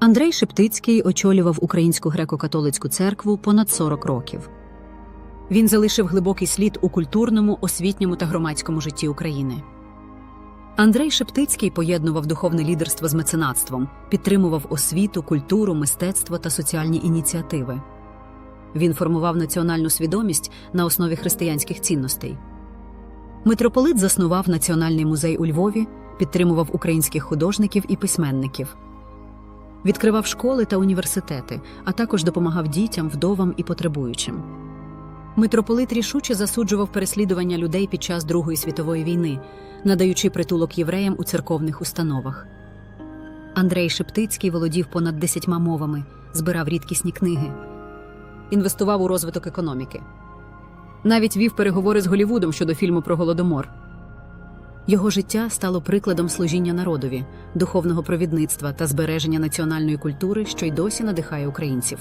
Андрей Шептицький очолював Українську греко-католицьку церкву понад 40 років. Він залишив глибокий слід у культурному, освітньому та громадському житті України. Андрей Шептицький поєднував духовне лідерство з меценатством, підтримував освіту, культуру, мистецтво та соціальні ініціативи. Він формував національну свідомість на основі християнських цінностей. Митрополит заснував Національний музей у Львові, підтримував українських художників і письменників. Відкривав школи та університети, а також допомагав дітям, вдовам і потребуючим. Митрополит рішуче засуджував переслідування людей під час Другої світової війни, надаючи притулок євреям у церковних установах. Андрей Шептицький володів понад десятьма мовами, збирав рідкісні книги, інвестував у розвиток економіки. Навіть вів переговори з Голівудом щодо фільму про голодомор. Його життя стало прикладом служіння народові, духовного провідництва та збереження національної культури, що й досі надихає українців.